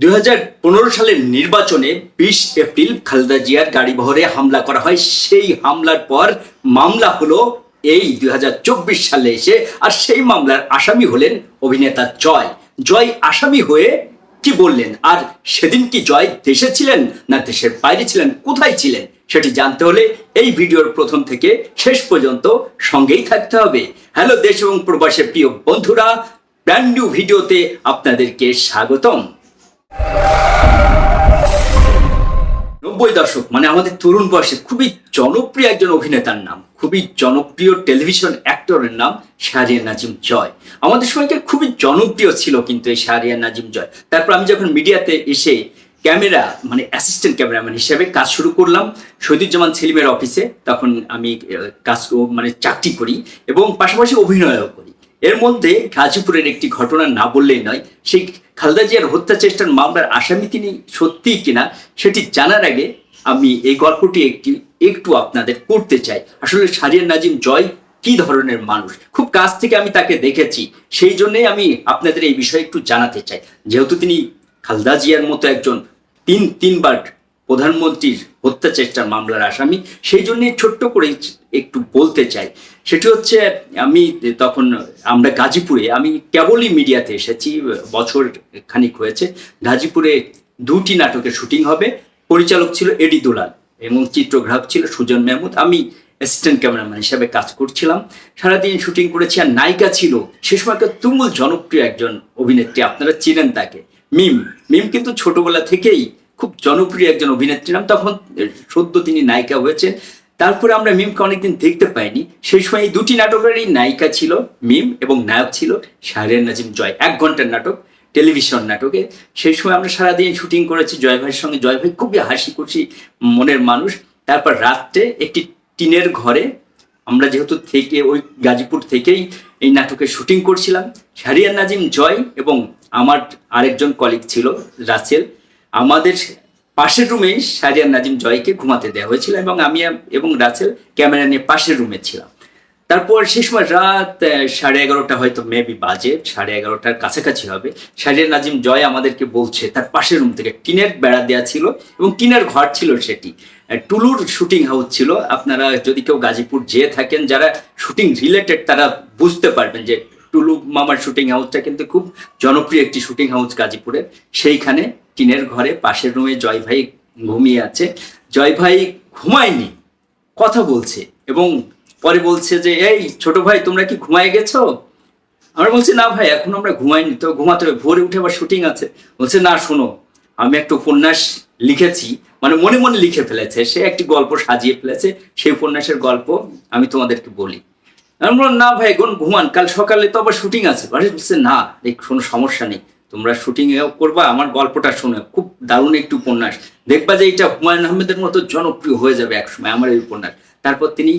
দুই হাজার পনেরো সালের নির্বাচনে বিশ এপ্রিল খালেদা জিয়ার গাড়ি বহরে হামলা করা হয়। সেই হামলার পর মামলা হলো এই দুই হাজার চব্বিশ সালে এসে, আর সেই মামলার আসামি হলেন অভিনেতা জয়। জয় আসামি হয়ে কি বললেন? আর সেদিন কি জয় দেশে ছিলেন না দেশের বাইরে ছিলেন? কোথায় ছিলেন? সেটি জানতে হলে এই ভিডিওর প্রথম থেকে শেষ পর্যন্ত সঙ্গেই থাকতে হবে। হ্যালো, দেশ এবং প্রবাসের প্রিয় বন্ধুরা ব্র্যান্ড নিউ ভিডিওতে আপনাদেরকে স্বাগতম। নব্বই দশক মানে আমাদের তরুণ বয়সে খুবই জনপ্রিয় একজন অভিনেতার নাম, খুবই জনপ্রিয় টেলিভিশন অ্যাক্টরের নাম শাহরিয়ার নাজিম জয়। আমাদের সময়কে খুবই জনপ্রিয় ছিল কিন্তু এই শাহরিয়া নাজিম জয়। তারপর আমি যখন মিডিয়াতে এসে ক্যামেরা মানে অ্যাসিস্ট্যান্ট ক্যামেরাম্যান হিসেবে কাজ শুরু করলাম, শহীদুজ্জামান সেলিমের অফিসে তখন আমি কাজ মানে চাকরি করি এবং পাশাপাশি অভিনয়ও করি। এর মধ্যে গাজীপুরের একটি ঘটনা না বললেই নয়, সেই খালদা জিয়ার হত্যা চেষ্টার মামলার আসামি তিনি সত্যিই কিনা সেটি জানার আগে আমি এই গল্পটি একটি, একটু আপনাদের করতে চাই। আসলে সারিয়ার নাজিম জয় কি ধরনের মানুষ? খুব কাছ থেকে আমি তাকে দেখেছি, সেই জন্যই আমি আপনাদের এই বিষয়ে একটু জানাতে চাই। যেহেতু তিনি খালদা জিয়ার মতো একজন তিন, তিনবার প্রধানমন্ত্রীর হত্যা চেষ্টার মামলার আসামি। সেই জন্য ছোট্ট করে একটু বলতে চাই। সেটি হচ্ছে, আমি তখন আমরা গাজীপুরে, আমি কেবলই মিডিয়াতে এসেছি, বছর খানিক হয়েছে। গাজীপুরে দুটি নাটকের শুটিং হবে। পরিচালক ছিল এডি দুলাল এবং চিত্রগ্রাহক ছিল সুজন মেহমুদ। আমি অ্যাসিস্ট্যান্ট ক্যামেরাম্যান হিসাবে কাজ করছিলাম। সারাদিন শুটিং করেছি আর নায়িকা ছিল সে সময়কার তুমুল জনপ্রিয় একজন অভিনেত্রী। আপনারা চিনেন তাকে। মিম। মিম কিন্তু ছোটবেলা থেকেই খুব জনপ্রিয় একজন অভিনেত্রী নাম, তখন সদ্য তিনি নায়িকা হয়েছেন। তারপরে আমরা মিমকে অনেকদিন দেখতে পাইনি। সেই সময় এই দুটি নাটকেরই নায়িকা ছিল মিম এবং নায়ক ছিল শাহরিয়ার নাজিম জয়, এক ঘণ্টার নাটক, টেলিভিশন নাটকে। সেই সময় আমরা সারাদিন শুটিং করেছি জয় ভাইয়ের সঙ্গে। জয় ভাই খুবই হাসি খুশি মনের মানুষ। তারপর রাত্রে একটি টিনের ঘরে আমরা যেহেতু থেকে ওই গাজীপুর থেকেই এই নাটকের শুটিং করছিলাম। শাহরিয়ার নাজিম জয় এবং আমার আরেকজন কলিগ ছিল রাসেল। আমাদের পাশের রুমে শাহরিয়ার নাজিম জয়কে ঘুমাতে দেওয়া হয়েছিল এবং আমি এবং রাসেল ক্যামেরা নিয়ে পাশের রুমে ছিলাম। তারপর সেই সময় রাত সাড়ে এগারোটা হয়তো মেবি বাজে, সাড়ে এগারোটার কাছাকাছি হবে। শাহরিয়ার নাজিম জয় আমাদেরকে বলছে, তার পাশের রুম থেকে টিনের বেড়া দেওয়া ছিল এবং টিনের ঘর ছিল সেটি। টুলুর শুটিং হাউস ছিল। আপনারা যদি কেউ গাজীপুর যেয়ে থাকেন, যারা শুটিং রিলেটেড তারা বুঝতে পারবেন যে টুলু মামার শুটিং হাউসটা কিন্তু খুব জনপ্রিয় একটি শুটিং হাউস গাজীপুরের। সেইখানে টিনের ঘরে পাশের রুমে জয় ভাই ঘুমিয়ে আছে। জয় ভাই ঘুমায়নি, কথা বলছে এবং পরে বলছে যে, এই ছোট ভাই, তোমরা কি ঘুমায় গেছো? আমরা বলছি, না ভাই, এখন আমরা ঘুমাইনি, তো ঘুমাতে হবে। ভোরে উঠে আবার শুটিং আছে। বলছে, না, শোনো, আমি একটা উপন্যাস লিখেছি মানে মনে মনে লিখে ফেলেছে, সে একটি গল্প সাজিয়ে ফেলেছে, সেই উপন্যাসের গল্প আমি তোমাদেরকে বলি। আমি বললাম, না ভাই, এখন ঘুমান, কাল সকালে তো আবার শুটিং আছে। বলছে, না এই কোনো সমস্যা নেই। তোমরা শুটিং এও করবা, আমার গল্পটা শুনে। খুব দারুণ একটি উপন্যাস। দেখবা যে এটা হুমায়ুন আহমেদের মতো জনপ্রিয় হয়ে যাবে একসময়, আমার এই উপন্যাস। তারপর তিনি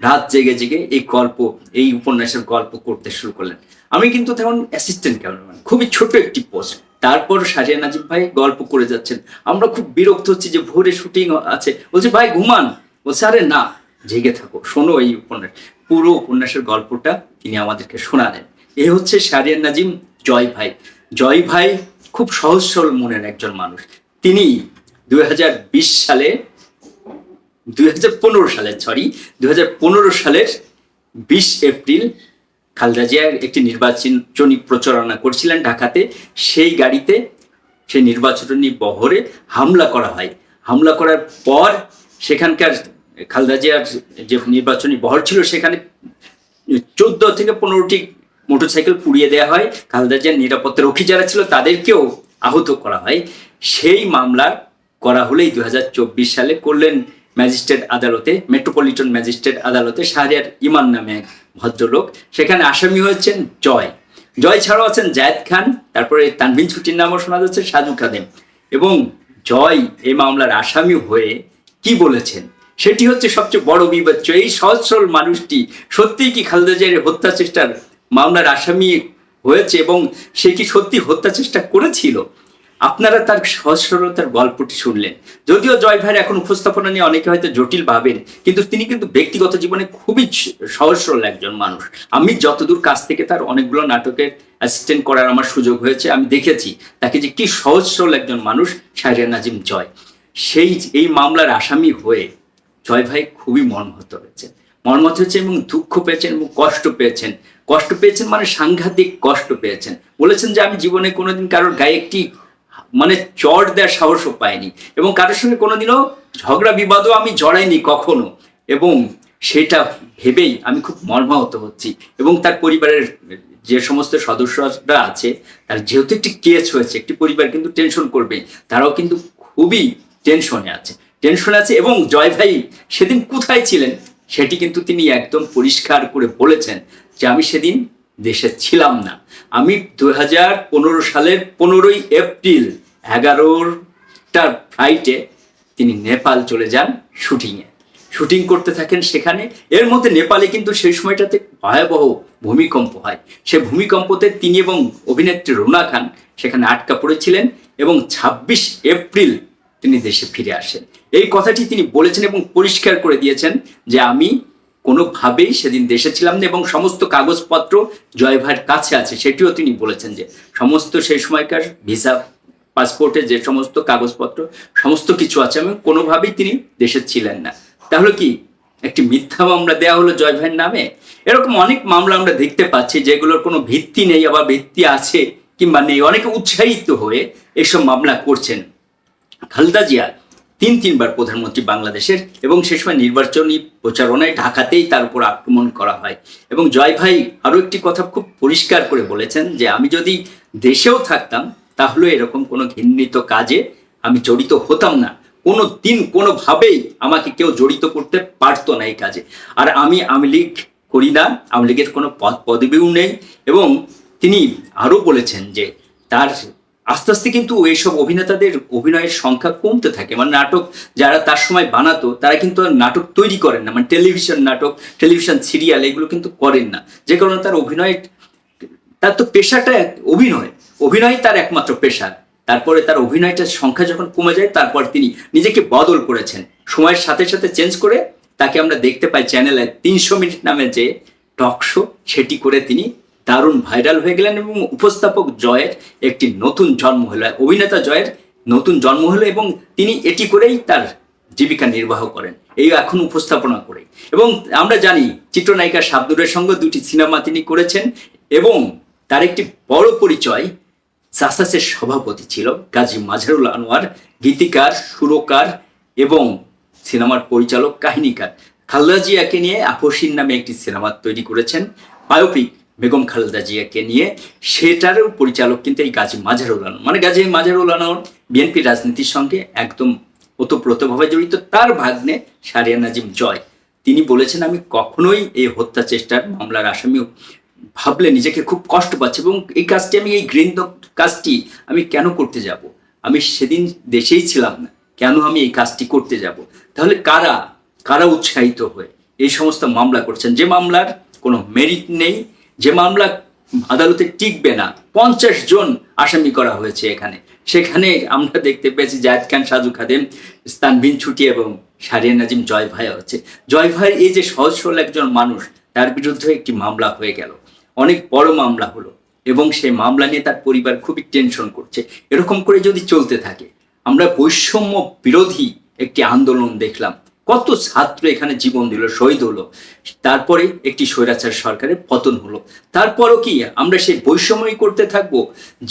রাত জেগে জেগে এই গল্প, এই উপন্যাসের গল্প করতে শুরু করলেন। আমি কিন্তু তখন অ্যাসিস্ট্যান্ট ক্যামেরাম্যান খুবই ছোট একটি পোস্ট তারপর সাজিয়া নাজিব ভাই গল্প করে যাচ্ছেন। আমরা খুব বিরক্ত হচ্ছি যে ভোরে শুটিং আছে। বলছে, ভাই, ঘুমান। বলছে, আরে না, জেগে থাকো, শোনো এই উপন্যাস। পুরো উপন্যাসের গল্পটা তিনি আমাদেরকে শোনালেন। এ হচ্ছে সারিয়ান নাজিম জয় ভাই। জয় ভাই খুব সহজ সরল মনের একজন মানুষ। তিনি দু হাজার বিশ সালে, দুই সালের সরি দুই হাজার পনেরো সালের বিশ এপ্রিল খালেদা জিয়ার একটি নির্বাচনী প্রচারণা করছিলেন ঢাকাতে। সেই গাড়িতে সেই নির্বাচনী বহরে হামলা করা হয়। হামলা করার পর সেখানকার খালেদা জিয়ার যে নির্বাচনী বহর ছিল, সেখানে চোদ্দ থেকে পনেরোটি মোটরসাইকেল পুড়িয়ে দেওয়া হয়। খালেদা জিয়ার নিরাপত্তা রক্ষী যারা ছিল, তাদেরকেও আহত করা হয়। সেই মামলা করা হলেই দুই হাজার চব্বিশ সালে করলেন ম্যাজিস্ট্রেট আদালতে, মেট্রোপলিটন ম্যাজিস্ট্রেট আদালতে শাহরিয়ার ইমান নামে এক ভদ্রলোক। সেখানে আসামি হয়েছেন জয়। জয় ছাড়াও আছেন জায়েদ খান, তারপরে তানভিন ছুটির নামও শোনা যাচ্ছে, সাজু খাদেম। এবং জয় এই মামলার আসামি হয়ে কি বলেছেন? সেটি হচ্ছে সবচেয়ে বড় বিবেচ্য এই সহজ সরল মানুষটি সত্যিই কি খালেদা জিয়ার হত্যা চেষ্টার মামলার আসামি হয়েছে এবং সে কি সত্যি হত্যা চেষ্টা করেছিল? আপনারা তার সহজ সরলতার গল্পটি শুনলেন। যদিও জয় ভাইয়ের এখন উপস্থাপনা নিয়ে অনেকে হয়তো জটিল ভাবেন, কিন্তু তিনি কিন্তু ব্যক্তিগত জীবনে খুবই সহজ সরল একজন মানুষ। আমি যতদূর কাছ থেকে তার অনেকগুলো নাটকের অ্যাসিস্ট্যান্ট করার আমার সুযোগ হয়েছে, আমি দেখেছি তাকে যে কি সহজ সরল একজন মানুষ শাহরিয়া নাজিম জয়। সেই, এই মামলার আসামি হয়ে জয় ভাই খুবই মর্মাহত হয়েছে মর্মাহত হয়েছে এবং দুঃখ পেয়েছেন এবং কষ্ট পেয়েছেন। কষ্ট পেয়েছেন মানে সাংঘাতিক কষ্ট পেয়েছেন। বলেছেন যে আমি জীবনে কোনোদিন কারোর গায়ে একটি মানে চট দেওয়ার সাহসও পাইনি এবং কারোর সঙ্গে কোনোদিনও ঝগড়া বিবাদও আমি জড়াইনি কখনো এবং সেটা ভেবেই আমি খুব মর্মাহত হচ্ছি এবং তার পরিবারের যে সমস্ত সদস্যরা আছে, তার যেহেতু একটি কেস হয়েছে, একটি পরিবার কিন্তু টেনশন করবে তারাও কিন্তু খুবই টেনশনে আছে। টেনশনে আছে এবং জয় ভাই সেদিন কোথায় ছিলেন? সেটি কিন্তু তিনি একদম পরিষ্কার করে বলেছেন যে আমি সেদিন দেশে ছিলাম না। আমি দু হাজার পনেরো সালের পনেরোই এপ্রিল এগারোটার ফ্লাইটে তিনি নেপাল চলে যান শুটিংয়ে শুটিং করতে থাকেন সেখানে। এর মধ্যে নেপালে কিন্তু সেই সময়টাতে ভয়াবহ ভূমিকম্প হয়। সে ভূমিকম্পতে তিনি এবং অভিনেত্রী রুনা খান সেখানে আটকা পড়েছিলেন এবং ছাব্বিশ এপ্রিল তিনি দেশে ফিরে আসেন। এই কথাটি তিনি বলেছেন এবং পরিষ্কার করে দিয়েছেন যে আমি কোনোভাবেই সেদিন দেশে ছিলাম না এবং সমস্ত কাগজপত্র জয় ভাইয়ের কাছে আছে। সেটিও তিনি বলেছেন যে সমস্ত সেই সময়কার ভিসা, পাসপোর্টে যে সমস্ত কাগজপত্র, সমস্ত কিছু আছে এবং কোনোভাবেই তিনি দেশে ছিলেন না। তাহলে কি একটি মিথ্যা মামলা দেওয়া হলো জয় ভাইয়ের নামে? এরকম অনেক মামলা আমরা দেখতে পাচ্ছি যেগুলোর কোনো ভিত্তি নেই, আবার ভিত্তি আছে কিংবা নেই। অনেকে উৎসাহিত হয়ে এসব মামলা করছেন। খালেদা জিয়া তিন তিনবার প্রধানমন্ত্রী বাংলাদেশের এবং সে সময় নির্বাচনী প্রচারণায় ঢাকাতেই তার উপর আক্রমণ করা হয়। এবং জয় ভাই আরও একটি কথা খুব পরিষ্কার করে বলেছেন যে, আমি যদি দেশেও থাকতাম, তাহলে এরকম কোনো ঘৃণিত কাজে আমি জড়িত হতাম না। কোনো দিন কোনোভাবেই আমাকে কেউ জড়িত করতে পারতো না এই কাজে। আর আমি আওয়ামী লীগ করি না, আওয়ামী লীগের কোনো পদ পদবিও নেই। এবং তিনি আরও বলেছেন যে, তার আস্তে আস্তে কিন্তু এইসব অভিনেতাদের অভিনয়ের সংখ্যা কমতে থাকে। মানে নাটক যারা তার সময় বানাতো, তারা কিন্তু নাটক তৈরি করেন না। মানে টেলিভিশন নাটক, টেলিভিশন সিরিয়াল এগুলো কিন্তু করেন না। যে কারণে তার অভিনয়, তার তো পেশাটা অভিনয়। অভিনয় তার একমাত্র পেশা। তারপরে তার অভিনয়টার সংখ্যা যখন কমে যায়, তারপর তিনি নিজেকে বদল করেছেন। সময়ের সাথে সাথে চেঞ্জ করে তাকে আমরা দেখতে পাই চ্যানেলে তিনশো মিনিট নামে যে টক শো, সেটি করে তিনি দারুণ ভাইরাল হয়ে গেলেন এবং উপস্থাপক জয়ের একটি নতুন জন্ম হলো অভিনেতা জয়ের নতুন জন্ম হলো এবং তিনি এটি করেই তার জীবিকা নির্বাহ করেন। এই এখন উপস্থাপনা করে এবং আমরা জানি চিত্রনায়িকা শাবদুরের সঙ্গে দুটি সিনেমা তিনি করেছেন এবং তার একটি বড় পরিচয় সাসাসের সভাপতি ছিল, গাজী মাঝারুল আনোয়ার, গীতিকার, সুরকার এবং সিনেমার পরিচালক, কাহিনীকার। খালেদা জিয়াকে নিয়ে আপসিন নামে একটি সিনেমা তৈরি করেছেন, বায়োপিক। বেগম খালেদা জিয়াকে নিয়ে, সেটারও পরিচালক কিন্তু এই গাজী মাঝারুল আনোয়ার মানে গাজী মাঝারুল আনোয়ার বিএনপি রাজনীতির সঙ্গে একদম ওতপ্রোতভাবে জড়িত। তার ভাগ্নে সারিয়া নাজিম জয়। তিনি বলেছেন, আমি কখনোই এই হত্যা চেষ্টার মামলার আসামি ভাবলে নিজেকে খুব কষ্ট পাচ্ছে এবং এই কাজটি আমি, এই ঘৃণিত কাজটি আমি কেন করতে যাব? আমি সেদিন দেশেই ছিলাম না। কেন আমি এই কাজটি করতে যাব? তাহলে কারা কারা উৎসাহিত হয়ে এই সমস্ত মামলা করছেন? যে মামলার কোনো মেরিট নেই যে মামলা আদালতে টিকবে না, পঞ্চাশ জন আসামি করা হয়েছে এখানে। সেখানে আমরা দেখতে পেয়েছি জায়দ খান, সাজু খাদেম স্তানবিন ছুটি এবং সারিয়া নাজিম জয় ভাই হচ্ছে। জয় ভাই এই যে সহজ সরল একজন মানুষ, তার বিরুদ্ধে একটি মামলা হয়ে গেল। অনেক বড় মামলা হলো এবং সেই মামলা নিয়ে তার পরিবার খুবই টেনশন করছে। এরকম করে যদি চলতে থাকে, আমরা বৈষম্য বিরোধী একটি আন্দোলন দেখলাম। কত ছাত্র এখানে জীবন দিল, শহীদ হলো। তারপরে একটি স্বৈরাচার সরকারের পতন হলো। তারপরও কি আমরা সেই বৈষম্যই করতে থাকব?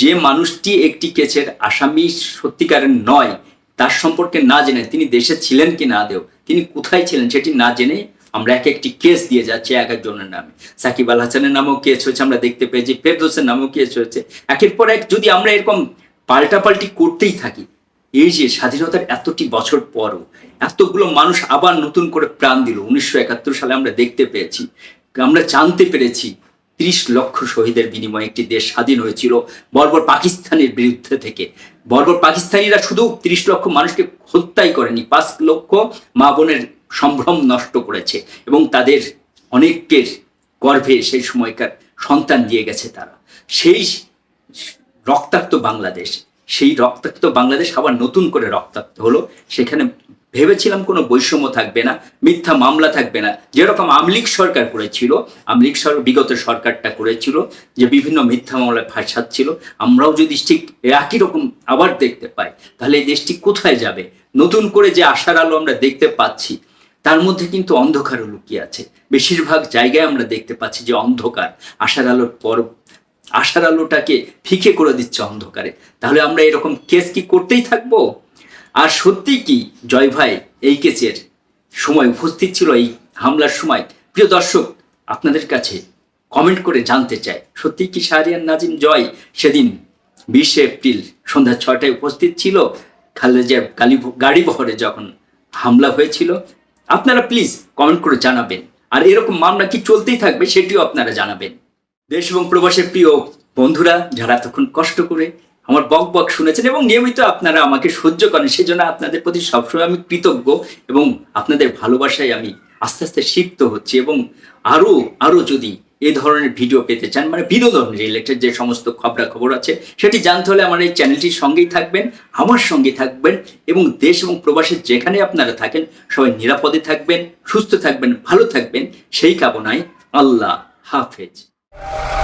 যে মানুষটি একটি কেসের আসামি সত্যিকারের নয়, তার সম্পর্কে না জেনে তিনি দেশে ছিলেন কি না দেও তিনি কোথায় ছিলেন সেটি না জেনে আমরা এক একটি কেস দিয়ে যাচ্ছি এক একজনের নামে। সাকিব আল হাসানের নামেও কেস হয়েছে, আমরা দেখতে পেয়েছি, ফেরদোসের নামেও কেস হয়েছে। একের পর এক যদি আমরা এরকম পাল্টাপাল্টি করতেই থাকি এই যে স্বাধীনতার এতটি বছর পরও এতগুলো মানুষ আবার নতুন করে প্রাণ দিল। উনিশশো একাত্তর সালে আমরা দেখতে পেয়েছি, আমরা জানতে পেরেছি ত্রিশ লক্ষ শহীদের বিনিময়ে একটি দেশ স্বাধীন হয়েছিল বর্বর পাকিস্তানের বিরুদ্ধে থেকে। বর্বর পাকিস্তানিরা শুধু ত্রিশ লক্ষ মানুষকে হত্যাই করেনি, পাঁচ লক্ষ মা বোনের সম্ভ্রম নষ্ট করেছে এবং তাদের অনেকের গর্ভে সেই সময়কার সন্তান দিয়ে গেছে তারা। সেই রক্তাক্ত বাংলাদেশ সেই রক্তাক্ত বাংলাদেশ আবার নতুন করে রক্তাক্ত হলো। সেখানে ভেবেছিলাম কোনো বৈষম্য থাকবে না, মিথ্যা মামলা থাকবে না। যেরকম আমলিক সরকার করেছিল, আমলিক সরকার বিগত সরকারটা করেছিল, যে বিভিন্ন মিথ্যা মামলায় ফাঁসাচ্ছিল আমরাও যদি ঠিক একই রকম আবার দেখতে পাই, তাহলে এই দেশটি কোথায় যাবে? নতুন করে যে আশার আলো আমরা দেখতে পাচ্ছি, তার মধ্যে কিন্তু অন্ধকারও লুকিয়ে আছে। বেশিরভাগ জায়গায় আমরা দেখতে পাচ্ছি যে অন্ধকার, আশার আলোর পর আশার আলোটাকে ফিকে করে দিচ্ছে অন্ধকারে। তাহলে আমরা এরকম কেস কি করতেই থাকব? আর সত্যি কি, জয় ভাই, এই কেসের সময় উপস্থিত ছিল এই হামলার সময়। প্রিয় দর্শক, আপনাদের কাছে কমেন্ট করে জানতে চাই, সত্যি কি শাহরিয়ার নাজিম জয় সেদিন বিশে এপ্রিল সন্ধ্যা ছটায় উপস্থিত ছিল? খালেজা গালি, গাড়ি বহরে যখন হামলা হয়েছিল, আপনারা প্লিজ কমেন্ট করে জানাবেন। আর এরকম মামলা কি চলতেই থাকবে সেটিও আপনারা জানাবেন। দেশ এবং প্রবাসের প্রিয় বন্ধুরা, যারা তখন কষ্ট করে আমার বক বক শুনেছেন এবং নিয়মিত আপনারা আমাকে সহ্য করেন, সেজন্য আপনাদের প্রতি সবসময় আমি কৃতজ্ঞ এবং আপনাদের ভালোবাসায় আমি আস্তে আস্তে শিখতে হচ্ছি এবং আরও আরও যদি এই ধরনের ভিডিও পেতে চান মানে বিনোদন রিলেটেড যে সমস্ত খবরাখবর আছে, সেটি জানতে হলে আমার এই চ্যানেলটির সঙ্গেই থাকবেন, আমার সঙ্গে থাকবেন এবং দেশ এবং প্রবাসের যেখানে আপনারা থাকেন, সবাই নিরাপদে থাকবেন, সুস্থ থাকবেন, ভালো থাকবেন, সেই কামনায় আল্লাহ হাফেজ। Bye.